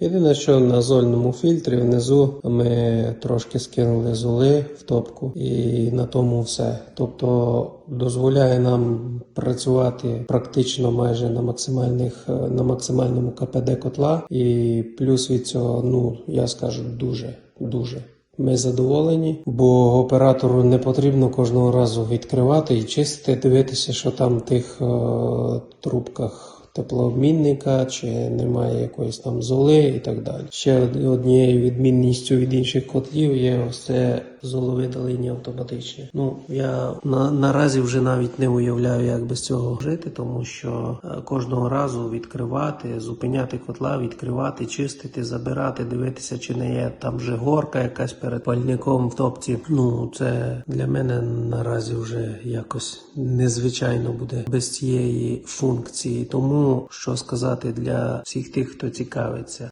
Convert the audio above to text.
Єдине, що на зольному фільтрі внизу ми трошки скинули золи в топку, і на тому все. Тобто дозволяє нам працювати практично майже на максимальних е, на максимальному КПД котла, і плюс від цього, ну я скажу, дуже дуже. Ми задоволені, бо оператору не потрібно кожного разу відкривати і чистити, дивитися, що там в тих е, трубках теплообмінника, чи немає якоїсь там золи і так далі. Ще однією відмінністю від інших котлів є ось це золовидалення автоматичне. Ну я на, наразі вже навіть не уявляю, як без цього жити, тому що е, кожного разу відкривати, зупиняти котла, відкривати, чистити, забирати, дивитися, чи не є там вже горка якась перед пальником в топці. Ну це для мене наразі вже якось незвичайно буде без цієї функції. Тому що сказати для всіх тих, хто цікавиться.